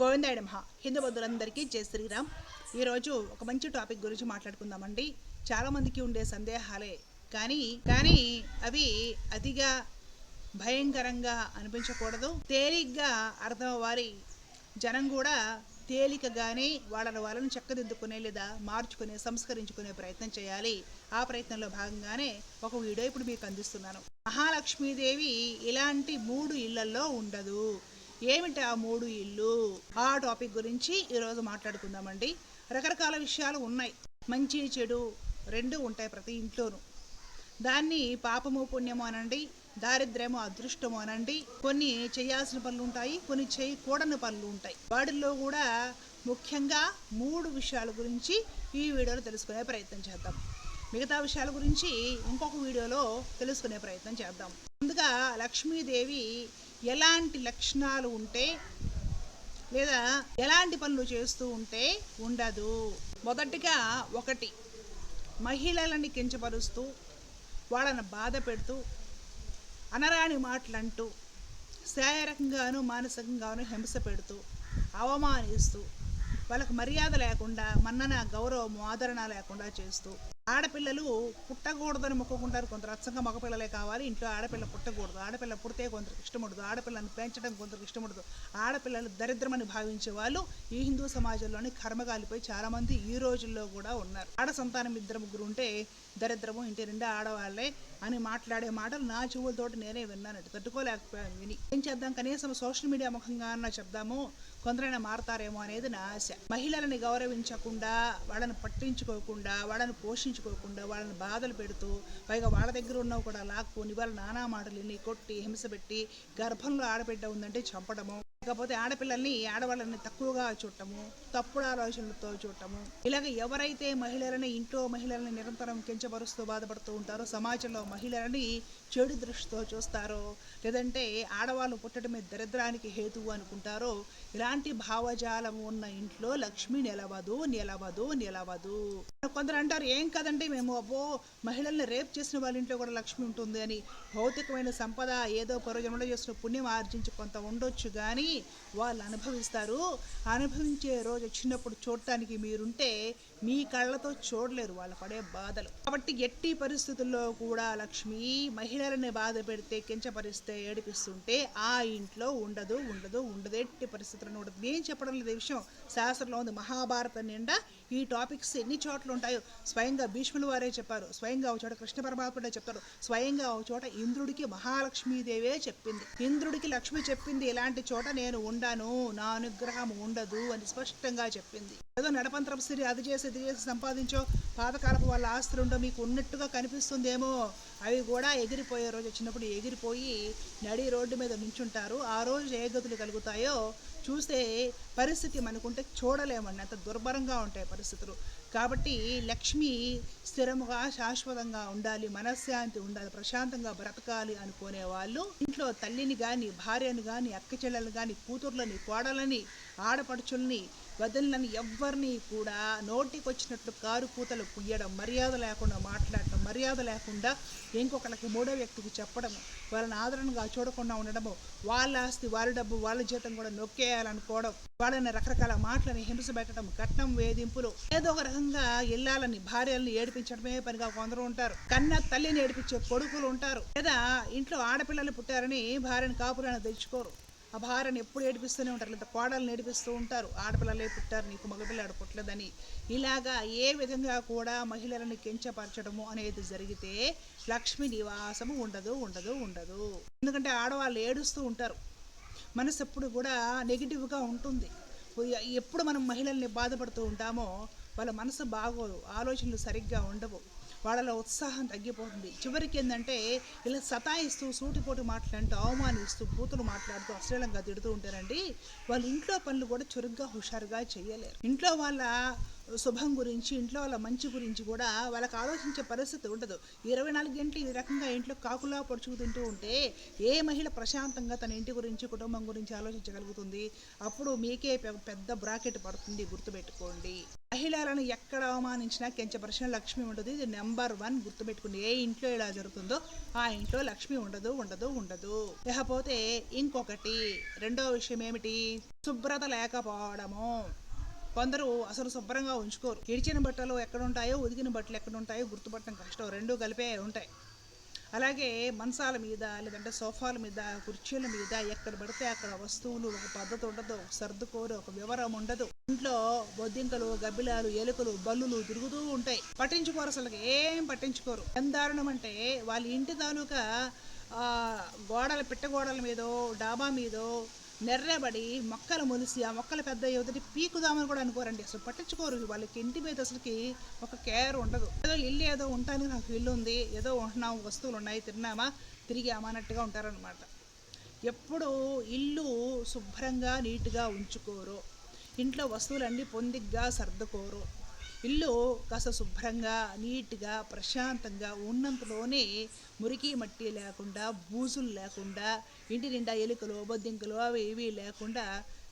గోవిందాయుడు మహా హిందూ బంధువులందరికీ జై శ్రీరామ్. ఈరోజు ఒక మంచి టాపిక్ గురించి మాట్లాడుకుందామండి. చాలామందికి ఉండే సందేహాలే. కానీ కానీ అవి అతిగా భయంకరంగా అనిపించకూడదు. తేలిగ్గా అర్థం వారి జనం కూడా తేలికగానే వాళ్ళని వాళ్ళని చక్కదిద్దుకునే లేదా మార్చుకునే సంస్కరించుకునే ప్రయత్నం చేయాలి. ఆ ప్రయత్నంలో భాగంగానే ఒక వీడియో ఇప్పుడు మీకు అందిస్తున్నాను. మహాలక్ష్మీదేవి ఇలాంటి మూడు ఇళ్ళలో ఉండదు. ఏమిటి ఆ మూడు ఇల్లు ఆ టాపిక్ గురించి ఈరోజు మాట్లాడుకుందామండి. రకరకాల విషయాలు ఉన్నాయి. మంచి చెడు రెండు ఉంటాయి ప్రతి ఇంట్లోనూ. దాన్ని పాపము పుణ్యము అనండి దారిద్ర్యము అదృష్టము అనండి కొన్ని చేయాల్సిన పనులు ఉంటాయి కొన్ని చేయకూడని పనులు ఉంటాయి. వాటిల్లో కూడా ముఖ్యంగా మూడు విషయాల గురించి ఈ వీడియోలో తెలుసుకునే ప్రయత్నం చేద్దాం. మిగతా విషయాల గురించి ఇంకొక వీడియోలో తెలుసుకునే ప్రయత్నం చేద్దాం. ముందుగా లక్ష్మీదేవి ఎలాంటి లక్షణాలు ఉంటే లేదా ఎలాంటి పనులు చేస్తూ ఉంటే ఉండదు. మొదటిగా ఒకటి మహిళలని కించపరుస్తూ వాళ్ళని బాధ పెడుతూ అనరాని మాటలంటూ శారీరకంగాను మానసికంగాను హింస పెడుతూ అవమానిస్తూ వాళ్ళకి మర్యాద లేకుండా మన్నన గౌరవం ఆదరణ లేకుండా చేస్తూ ఆడపిల్లలు పుట్టకూడదని మొక్కుకుంటారు కొందరు. అచ్చంగా మగపిల్లలే కావాలి. ఇంట్లో ఆడపిల్ల పుట్టకూడదు. ఆడపిల్ల పుడితే కొందరికి ఇష్టముడదు. ఆడపిల్లని పెంచడం కొందరికి ఇష్టముడదు. ఆడపిల్లలు దరిద్రమని భావించే వాళ్ళు ఈ హిందూ సమాజంలోని కర్మగాలిపోయి చాలామంది ఈ రోజుల్లో కూడా ఉన్నారు. ఆడ సంతానం ఇద్దరు ముగ్గురు ఉంటే దరిద్రము ఇంటి నిండా ఆడవాళ్ళే అని మాట్లాడే మాటలు నా చెవులతోటి నేనే విన్నానండి తట్టుకోలేకపోయాను విని. ఏం చేద్దాం? కనీసం సోషల్ మీడియా ముఖంగా అన్న చెప్దాము? కొందరైనా మారతారేమో అనేది నా ఆశ. మహిళలని గౌరవించకుండా వాళ్ళని పట్టించుకోకుండా వాళ్ళని పోషించుకోకుండా వాళ్ళని బాధలు పెడుతూ పైగా వాళ్ళ దగ్గర ఉన్నవి కూడా లాక్కొని వాళ్ళ నానా మాటలు కొట్టి హింస పెట్టి గర్భంలో ఆడబిడ్డ ఉందంటే చంపడము. లేకపోతే ఆడపిల్లల్ని ఆడవాళ్ళని తక్కువగా చూడటము తప్పుడు ఆలోచనలతో చూడటము. ఇలాగ ఎవరైతే మహిళలని ఇంట్లో మహిళలని నిరంతరం కించపరుస్తూ బాధపడుతూ ఉంటారో సమాజంలో మహిళలని చెడు దృష్టితో చూస్తారో లేదంటే ఆడవాళ్ళు పుట్టడమే దరిద్రానికి హేతువు అనుకుంటారో ఇలాంటి భావజాలం ఉన్న ఇంట్లో లక్ష్మి నిలవదు నిలవదు నిలవదు. కొందరు అంటారు ఏం కదండి మేము అబ్బో మహిళల్ని రేప్ చేసిన వాళ్ళ ఇంట్లో కూడా లక్ష్మి ఉంటుంది అని భౌతికమైన సంపద ఏదో పూర్వజన్మలో చేసిన పుణ్యం ఆర్జించి కొంత ఉండొచ్చు కానీ వాళ్ళు అనుభవిస్తారు. అనుభవించే రోజు వచ్చినప్పుడు చూడటానికి మీరుంటే మీ కళ్ళతో చూడలేరు వాళ్ళ పడే బాధలు. కాబట్టి ఎట్టి పరిస్థితుల్లో కూడా లక్ష్మి మహిళలని బాధ పెడితే కించపరిస్తే ఏడిపిస్తుంటే ఆ ఇంట్లో ఉండదు ఉండదు ఉండదు. ఎట్టి పరిస్థితుల్లో ఉండదు. నేను చెప్పడం లేదు విషయం. శాస్త్రంలో ఉంది. మహాభారతం నిండా ఈ టాపిక్స్ ఎన్ని చోట్ల ఉంటాయో స్వయంగా భీష్ములు వారే చెప్పారు. స్వయంగా ఒక చోట కృష్ణ పరమాత్ముడే చెప్తారు. స్వయంగా ఒక చోట ఇంద్రుడికి మహాలక్ష్మీదేవే చెప్పింది. ఇంద్రుడికి లక్ష్మి చెప్పింది ఇలాంటి చోట నేను ఉండాను నా అనుగ్రహం ఉండదు అని స్పష్టంగా చెప్పింది. ఏదో నడపంతరం సిరి అది చేసేది ఇది చేసి సంపాదించో. పాతకాలపు వాళ్ళ ఆస్తులు ఉండో మీకు ఉన్నట్టుగా కనిపిస్తుందేమో. అవి కూడా ఎగిరిపోయే రోజు వచ్చినప్పుడు ఎగిరిపోయి నడి రోడ్డు మీద నుంచుంటారు. ఆ రోజు ఏ గతులు కలుగుతాయో చూస్తే పరిస్థితి మనకుంటే చూడలేమండి. అంత దుర్భరంగా ఉంటాయి పరిస్థితులు. కాబట్టి లక్ష్మి స్థిరముగా శాశ్వతంగా ఉండాలి. మనశ్శాంతి ఉండాలి. ప్రశాంతంగా బ్రతకాలి అనుకునే వాళ్ళు. ఇంట్లో తల్లిని కానీ భార్యను కానీ అక్క చెల్లెలు కానీ కూతుర్లని కోడలని ఆడపడుచుల్ని వదిలినని ఎవ్వరిని కూడా నోటికి వచ్చినట్లు కారు కూతలు పుయ్యడం మర్యాద లేకుండా మాట్లాడటం మర్యాద లేకుండా ఇంకొకరికి మూడో వ్యక్తికి చెప్పడం వాళ్ళని ఆదరణగా చూడకుండా ఉండడము వాళ్ళ ఆస్తి వాళ్ళ డబ్బు వాళ్ళ జీతం కూడా నొక్కేయాలనుకోవడం వాళ్ళని రకరకాల మాటలని హింస పెట్టడం కట్నం వేధింపులు ఏదో ఒక రకంగా ఇల్లాలని భార్యల్ని ఏడిపించడమే పనిగా కొందరు ఉంటారు. కన్న తల్లిని ఏడిపించే కొడుకులు ఉంటారు. లేదా ఇంట్లో ఆడపిల్లలు పుట్టారని భార్యను కాపురాన్ని తెచ్చుకోరు ఆ భార్యను ఎప్పుడు ఏడిపిస్తూనే ఉంటారు. లేదా కోడల్ని ఏడిపిస్తూ ఉంటారు. ఆడపిల్లలే పుట్టారు నీకు మగపిల్లాడు పుట్టలేదని ఇలాగా ఏ విధంగా కూడా మహిళలను కించపరచడము అనేది జరిగితే లక్ష్మి నివాసము ఉండదు ఉండదు ఉండదు. ఎందుకంటే ఆడవాళ్ళు ఏడుస్తూ ఉంటారు. మనసు ఎప్పుడు కూడా నెగిటివ్గా ఉంటుంది. ఎప్పుడు మనం మహిళల్ని బాధపడుతూ ఉంటామో వాళ్ళ మనసు బాగోదు. ఆలోచనలు సరిగ్గా ఉండవు. వాళ్ళలో ఉత్సాహం తగ్గిపోతుంది. చివరికి ఏంటంటే ఇలా సతాయిస్తూ సూటిపోటు మాట్లాడుతూ అవమానిస్తూ బూతులు మాట్లాడుతూ అశ్లీలంగా తిడుతూ ఉంటారండి. వాళ్ళు ఇంట్లో పనులు కూడా చురుగ్గా హుషారుగా చేయలేరు. ఇంట్లో వాళ్ళ శుభం గురించి ఇంట్లో వాళ్ళ మంచి గురించి కూడా వాళ్ళకి ఆలోచించే పరిస్థితి ఉండదు. ఇరవై నాలుగు గంటలు ఈ రకంగా ఇంట్లో కాకులా పొడుచుకు తింటూ ఉంటే ఏ మహిళ ప్రశాంతంగా తన ఇంటి గురించి కుటుంబం గురించి ఆలోచించగలుగుతుంది? అప్పుడు మీకే పెద్ద బ్రాకెట్ పడుతుంది గుర్తుపెట్టుకోండి. మహిళలను ఎక్కడ అవమానించినా కెంచపరిచిన లక్ష్మి ఉండదు. ఇది నెంబర్ వన్ గుర్తుపెట్టుకుని ఏ ఇంట్లో ఇలా జరుగుతుందో ఆ ఇంట్లో లక్ష్మి ఉండదు ఉండదు ఉండదు. లేకపోతే ఇంకొకటి రెండో విషయం ఏమిటి? శుభ్రత లేకపోవడము. కొందరు అసలు శుభ్రంగా ఉంచుకోరు. ఇడిచిన బట్టలు ఎక్కడ ఉంటాయో ఉదికిన బట్టలు ఎక్కడ ఉంటాయో గుర్తుపట్టడం కష్టం. రెండు కలిపే ఉంటాయి. అలాగే మంచాల మీద లేదంటే సోఫాల మీద కుర్చీల మీద ఎక్కడ పడితే అక్కడ వస్తువులు ఒక పద్ధతి ఉండదు ఒక సర్దుకోరు ఒక వివరం ఉండదు. ఇంట్లో బొద్దింకలు గబ్బిలాలు ఎలుకలు బల్లులు తిరుగుతూ ఉంటాయి. పట్టించుకోరు అసలు ఏం పట్టించుకోరు. ఎంత దారుణం అంటే వాళ్ళ ఇంటి తాలూకా గోడల పిట్ట గోడల మీదో డాబా మీదో నెర్రబడి మొక్కలు మొలిసి ఆ మొక్కలు పెద్ద యువతటి పీకుదామని కూడా అనుకోరండి. అసలు పట్టించుకోరు వాళ్ళకి ఇంటి మీద అసలుకి ఒక కేర్ ఉండదు. ఏదో ఇల్లు ఏదో ఉంటానికి నాకు ఇల్లు ఉంది ఏదో ఉంటున్నాము వస్తువులు ఉన్నాయి తిన్నామా తిరిగి అన్నట్టుగా ఉంటారనమాట ఎప్పుడు ఇల్లు శుభ్రంగా నీట్గా ఉంచుకోరు. ఇంట్లో వస్తువులన్నీ పొందిగ్గా సర్దుకోరు. ఇల్లు కాస్త శుభ్రంగా నీట్గా ప్రశాంతంగా ఉన్నంతలోనే మురికి మట్టి లేకుండా బూజులు లేకుండా ఇంటి నిండా ఎలుకలు బొద్దింకలు అవి ఇవి లేకుండా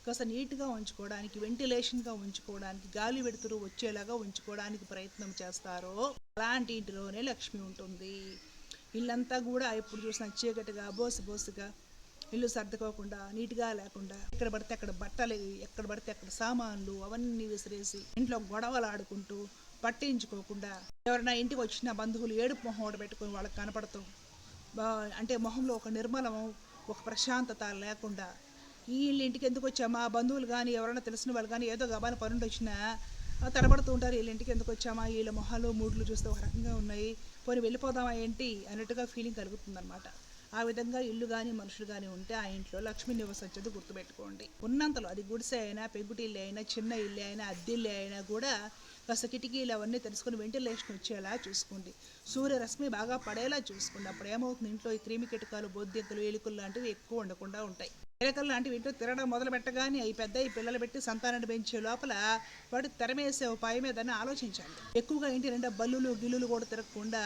కాస్త నీట్గా ఉంచుకోవడానికి వెంటిలేషన్గా ఉంచుకోవడానికి గాలి వెడుతురు వచ్చేలాగా ఉంచుకోవడానికి ప్రయత్నం చేస్తారో అలాంటి ఇంటిలోనే లక్ష్మి ఉంటుంది. ఇల్లంతా కూడా ఎప్పుడు చూసినా చీకటిగా బోసు బోసుగా ఇల్లు సర్దుకోకుండా నీట్గా లేకుండా ఎక్కడ పడితే అక్కడ బట్టలు ఎక్కడ పడితే అక్కడ సామాన్లు అవన్నీ విసిరేసి ఇంట్లో గొడవలు ఆడుకుంటూ పట్టించుకోకుండా ఎవరైనా ఇంటికి వచ్చిన బంధువులు ఏడుపు మొహం ఒకటి పెట్టుకొని వాళ్ళకి కనపడతాం. అంటే మొహంలో ఒక నిర్మలం ఒక ప్రశాంతత లేకుండా వీళ్ళ ఇంటికి ఎందుకు వచ్చామా? బంధువులు కానీ ఎవరైనా తెలిసిన వాళ్ళు కానీ ఏదో గబాన పనుండి వచ్చినా తడబడుతూ ఉంటారు వీళ్ళ ఇంటికి ఎందుకు వచ్చామా? వీళ్ళ మొహాలు మూడ్లు చూస్తే ఒక రకంగా ఉన్నాయి. పోనీ వెళ్ళిపోదామా ఏంటి? అన్నట్టుగా ఫీలింగ్ కలుగుతుందన్నమాట. ఆ విధంగా ఇల్లు కానీ మనుషులు కానీ ఉంటే ఆ ఇంట్లో లక్ష్మి నివసించదు గుర్తుపెట్టుకోండి. ఉన్నంతలో అది గుడిసె అయినా పెగుటిల్లు అయినా చిన్న ఇల్లు అయినా అద్దిల్లు అయినా కూడా కాస్త కిటికీలు అవన్నీ తెలుసుకొని వెంటిలేషన్ వచ్చేలా చూసుకోండి. సూర్యరశ్మి బాగా పడేలా చూసుకోండి. అప్పుడు ఏమవుతుంది? ఇంట్లో ఈ క్రిమి కిటకాలు బొద్దింకలు ఎలుకలు లాంటివి ఎక్కువ ఉండకుండా ఉంటాయి. ఎలుకలు లాంటివి ఇంట్లో తిరగడం మొదలు పెట్టగానే అవి పెద్ద ఈ పిల్లలు పెట్టి సంతానాన్ని పెంచే లోపల వాటి తెరమేసే ఉపాయం ఏదైనా ఆలోచించండి. ఎక్కువగా ఇంటి నిండా బల్లులు గిల్లులు కూడా తిరగకుండా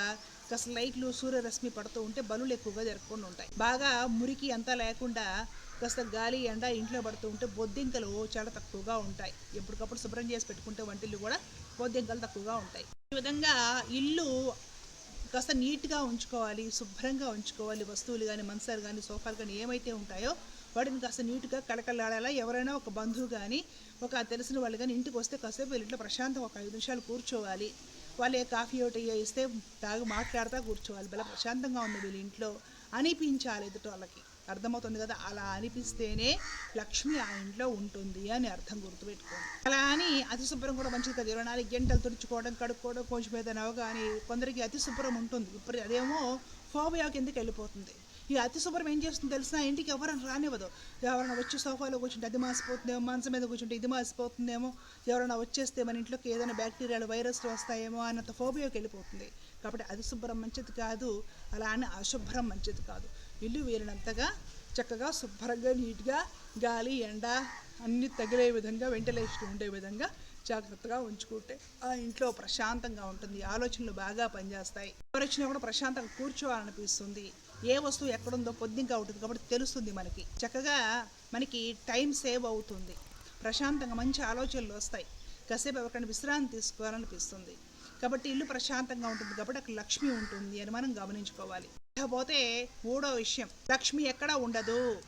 కాస్త లైట్లు సూర్యరశ్మి పడుతూ ఉంటే బలు ఎక్కువగా జరగకుండా ఉంటాయి. బాగా మురికి అంతా లేకుండా కాస్త గాలి ఎండ ఇంట్లో పడుతూ ఉంటే బొద్దింకలు చాలా తక్కువగా ఉంటాయి. ఎప్పటికప్పుడు శుభ్రం చేసి పెట్టుకుంటే వంటిల్లు కూడా బొద్దింకలు తక్కువగా ఉంటాయి. ఈ విధంగా ఇల్లు కాస్త నీట్గా ఉంచుకోవాలి శుభ్రంగా ఉంచుకోవాలి. వస్తువులు కానీ మంచాలు కానీ సోఫాలు కానీ ఏమైతే ఉంటాయో వాటిని కాస్త నీట్గా కళకళలాడేలా. ఎవరైనా ఒక బంధువు కానీ ఒక తెలిసిన వాళ్ళు కానీ ఇంటికి వస్తే కాసేపు వీళ్ళ ప్రశాంతంగా ప్రశాంతం ఒక ఐదు నిమిషాలు కూర్చోవాలి. వాళ్ళు ఏ కాఫీ ఒకటి ఇస్తే తాగి మాట్లాడుతూ కూర్చోవాలి. భలే ప్రశాంతంగా ఉంది వీళ్ళ ఇంట్లో. అనిపించాలి ఎదుటి వాళ్ళకి. అర్థమవుతుంది కదా? అలా అనిపిస్తేనే లక్ష్మి ఆ ఇంట్లో ఉంటుంది అని అర్థం గుర్తుపెట్టుకోండి. అలా అని అతి శుభ్రం కూడా మంచిది కదా? ఇరవై నాలుగు గంటలు తుడుచుకోవడం కడుక్కోవడం కొంచెం ఏదైనా కానీ కొందరికి అతి శుభ్రం ఉంటుంది. ఇప్పుడు అదేమో ఫోబియా కిందకి వెళ్ళిపోతుంది? ఈ అతి శుభ్రం ఏం చేస్తుంది తెలిసిన ఇంటికి ఎవరైనా రానివ్వదు. ఎవరైనా వచ్చి సోఫాలో కూర్చుంటే అది మాసిపోతుందేమో మంచం మీద కూర్చుంటే ఇది మాసిపోతుందేమో. ఎవరైనా వచ్చేస్తే మన ఇంట్లోకి ఏదైనా బ్యాక్టీరియాలు వైరస్లు వస్తాయేమో అన్నంత ఫోబియోకి వెళ్ళిపోతుంది. కాబట్టి అది శుభ్రం మంచిది కాదు. అలా అని అశుభ్రం మంచిది కాదు. ఇల్లు వేరినంతగా చక్కగా శుభ్రంగా నీట్గా గాలి ఎండ అన్ని తగిలే విధంగా వెంటిలేషన్ ఉండే విధంగా జాగ్రత్తగా ఉంచుకుంటే ఆ ఇంట్లో ప్రశాంతంగా ఉంటుంది. ఆలోచనలు బాగా పనిచేస్తాయి. ఎవరు వచ్చినా కూడా ప్రశాంతంగా కూర్చోవాలనిపిస్తుంది. ఏ వస్తువు ఎక్కడుందో పొద్దుగా ఉంటుంది కాబట్టి తెలుస్తుంది మనకి. చక్కగా మనకి టైం సేవ్ అవుతుంది. ప్రశాంతంగా మంచి ఆలోచనలు వస్తాయి. కాసేపు ఎవరికైనా విశ్రాంతి తీసుకోవాలనిపిస్తుంది. కాబట్టి ఇల్లు ప్రశాంతంగా ఉంటుంది కాబట్టి అక్కడ లక్ష్మి ఉంటుంది. అని మనం గమనించుకోవాలి. ఇకపోతే మూడో విషయం లక్ష్మి ఎక్కడ ఉండదు.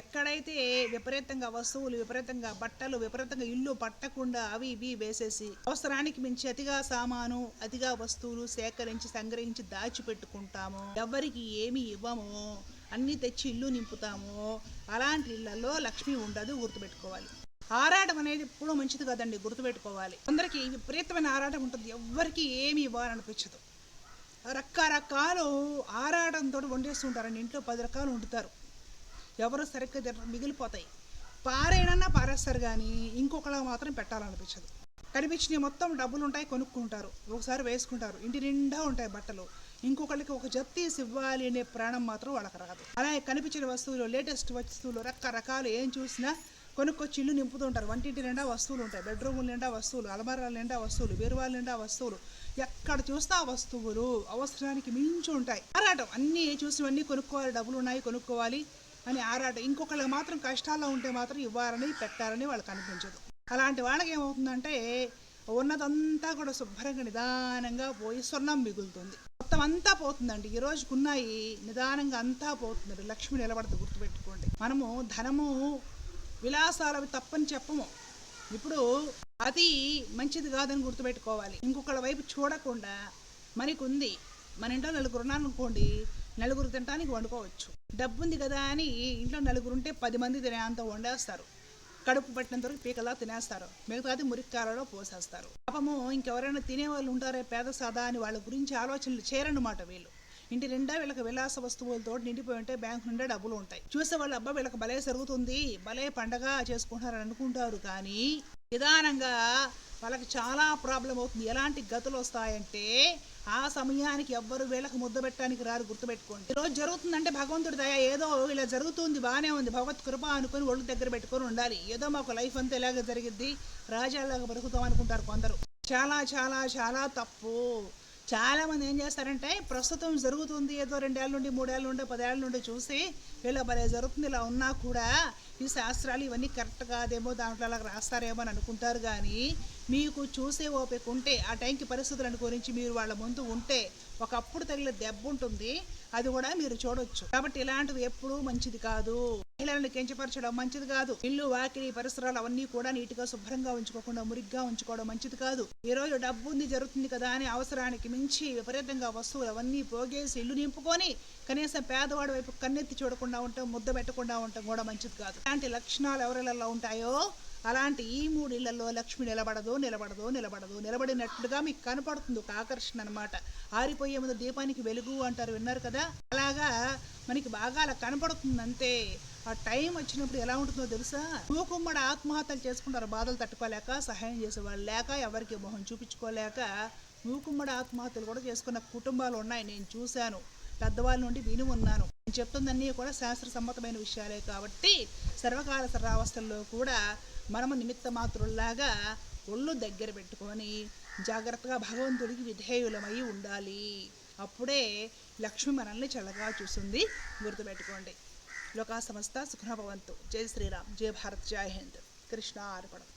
ఎక్కడైతే విపరీతంగా వస్తువులు విపరీతంగా బట్టలు విపరీతంగా ఇల్లు పట్టకుండా అవి ఇవి వేసేసి అవసరానికి మించి అతిగా సామాను అతిగా వస్తువులు సేకరించి సంగ్రహించి దాచిపెట్టుకుంటాము. ఎవరికి ఏమి ఇవ్వము అన్నీ తెచ్చి ఇల్లు నింపుతాము. అలాంటి ఇళ్ళలో లక్ష్మి ఉండదు గుర్తుపెట్టుకోవాలి. ఆరాటం అనేది ఎప్పుడూ మంచిది కదండి గుర్తుపెట్టుకోవాలి. అందరికీ విపరీతమైన ఆరాటం ఉంటుంది ఎవ్వరికి ఏమి ఇవ్వాలనిపించదు. రకరకాలు ఆరాటంతో వండేస్తుంటారండి ఇంట్లో పది రకాలు వండుతారు. ఎవరు సరిగ్గా తినరు, మిగిలిపోతాయి. పారేయడన్నా పారేస్తారు కానీ ఇంకొకళ్ళ మాత్రం పెట్టాలనిపించదు. కనిపించినవి మొత్తం డబ్బులు ఉంటాయి కొనుక్కుంటారు. ఒకసారి వేసుకుంటారు. ఇంటి నిండా ఉంటాయి బట్టలు. ఇంకొకళ్ళకి ఒక జత తీసి ఇవ్వాలి అనే ప్రాణం మాత్రం వాళ్ళకి రాదు. అలాగే కనిపించిన వస్తువులు లేటెస్ట్ వస్తువులు రకరకాలు ఏం చూసినా కొనుక్కొచ్చి ఇల్లు నింపుతుంటారు. వంటింటి నిండా వస్తువులు ఉంటాయి. బెడ్రూముల నిండా వస్తువులు అలమారాల నిండా వస్తువులు బీరువాల నిండా వస్తువులు. ఎక్కడ చూస్తే ఆ వస్తువులు అవసరానికి మించి ఉంటాయి. ఆరాటం. అన్నీ చూసినవన్నీ కొనుక్కోవాలి. డబ్బులు ఉన్నాయి కొనుక్కోవాలి. అని ఆరాటం. ఇంకొకళ్ళకి మాత్రం కష్టాల్లో ఉంటే మాత్రం ఇవ్వాలని పెట్టాలని వాళ్ళకి అనిపించదు. అలాంటి వాళ్ళకి ఏమవుతుందంటే ఉన్నదంతా కూడా శుభ్రంగా నిదానంగా పోయి స్వర్ణం మిగులుతుంది. మొత్తం అంతా పోతుందండి. ఈ రోజుకున్నాయి నిదానంగా అంతా పోతుంది లక్ష్మి నిలబడదు గుర్తుపెట్టుకోండి. మనము ధనము విలాసాలు అవి తప్పని చెప్పము. ఇప్పుడు అది మంచిది కాదని గుర్తుపెట్టుకోవాలి. ఇంకొకళ్ళ వైపు చూడకుండా మనకు ఉంది మన ఇంట్లో నలుగురు ఉన్నారనుకోండి నలుగురు తినడానికి వండుకోవచ్చు. డబ్బు ఉంది కదా అని ఇంట్లో నలుగురు ఉంటే పది మంది తినేంత వండేస్తారు. కడుపు పట్టినంత వరకు పీకలా తినేస్తారు. మిగతాది మురిక్కాలలో పోసేస్తారు. పాపము ఇంకెవరైనా తినేవాళ్ళు ఉంటారే పేద సాదా అని వాళ్ళ గురించి ఆలోచనలు చేయరన్నమాట వీళ్ళు. ఇంటి నిండా వీళ్ళకి విలాస వస్తువులతో నిండిపోయి ఉంటే బ్యాంకు నిండా డబ్బులు ఉంటాయి చూసే వాళ్ళ అబ్బా వీళ్ళకి భలే జరుగుతుంది భలే పండగ చేసుకుంటారని అనుకుంటారు కానీ నిదానంగా వాళ్ళకి చాలా ప్రాబ్లం అవుతుంది. ఎలాంటి గతులు వస్తాయంటే ఆ సమయానికి ఎవ్వరు వీళ్ళకి ముద్ద పెట్టడానికి రారు గుర్తుపెట్టుకోండి. ఈరోజు జరుగుతుందంటే భగవంతుడి దయ ఏదో ఇలా జరుగుతుంది బాగానే ఉంది. భగవత్ కృప అనుకుని ఒళ్ళు దగ్గర పెట్టుకొని ఉండాలి. ఏదో మాకు లైఫ్ అంతా ఇలాగ జరిగిద్ది రాజాలాగా బ్రతుకుతాం అనుకుంటారు కొందరు. చాలా చాలా చాలా తప్పు. చాలా మంది ఏం చేస్తారంటే ప్రస్తుతం జరుగుతుంది ఏదో రెండేళ్ళ నుండి మూడేళ్ళ నుండి పదేళ్ళ నుండి చూసి వీళ్ళ భలే జరుగుతుంది ఇలా ఉన్నా కూడా ఈ శాస్త్రాలు ఇవన్నీ కరెక్ట్ కాదేమో దాంట్లో అలా రాస్తారేమో అని అనుకుంటారు కానీ మీకు చూసే ఓపిక ఉంటే ఆ టైంకి పరిస్థితులను గురించి మీరు వాళ్ళ ముందు ఉంటే ఒకప్పుడు తగిలే దెబ్బ ఉంటుంది. అది కూడా మీరు చూడొచ్చు. కాబట్టి ఇలాంటివి ఎప్పుడూ మంచిది కాదు. మహిళలను కించపరచడం మంచిది కాదు. ఇల్లు వాకిలి పరిసరాలు అవన్నీ కూడా నీట్గా శుభ్రంగా ఉంచుకోకుండా మురిగ్గా ఉంచుకోవడం మంచిది కాదు. ఈ రోజు డబ్బు ఉంది జరుగుతుంది కదా అని అవసరానికి మించి విపరీతంగా వస్తువులు అవన్నీ పోగేసి ఇల్లు నింపుకొని కనీసం పేదవాడి వైపు కన్నెత్తి చూడకుండా ఉంటాం ముద్ద పెట్టకుండా ఉండటం కూడా మంచిది కాదు. ఇలాంటి లక్షణాలు ఎవరిలో ఉంటాయో అలాంటి ఈ మూడు ఇళ్ళలో లక్ష్మి నిలబడదో నిలబడదో నిలబడదు నిలబడినట్లుగా మీకు కనపడుతుంది ఒక ఆకర్షణ అనమాట ఆరిపోయే ముందు దీపానికి వెలుగు అంటారు విన్నారు కదా? అలాగా మనకి బాగా అలా కనపడుతుంది అంతే. ఆ టైం వచ్చినప్పుడు ఎలా ఉంటుందో తెలుసా? మూకుమ్మడి ఆత్మహత్యలు చేసుకుంటారు బాధలు తట్టుకోలేక సహాయం చేసేవాళ్ళు లేక ఎవరికి మొహం చూపించుకోలేక మూకుమ్మడి ఆత్మహత్యలు కూడా చేసుకున్న కుటుంబాలు ఉన్నాయి. నేను చూశాను. పెద్దవాళ్ళ నుండి విని ఉన్నాను. నేను చెప్తుందన్నీ కూడా శాస్త్ర సమ్మతమైన విషయాలే కాబట్టి సర్వకాల సర్వావస్థల్లో కూడా మనము నిమిత్త మాత్రుల్లాగా ఒళ్ళు దగ్గర పెట్టుకొని జాగ్రత్తగా భగవంతుడికి విధేయులమై ఉండాలి. అప్పుడే లక్ష్మి మనల్ని చల్లగా చూస్తుంది. గుర్తుపెట్టుకోండి. లోకా సమస్త సుఖనభవంతు జై శ్రీరామ్. జై భారత్. జై హింద్. కృష్ణ అర్పణం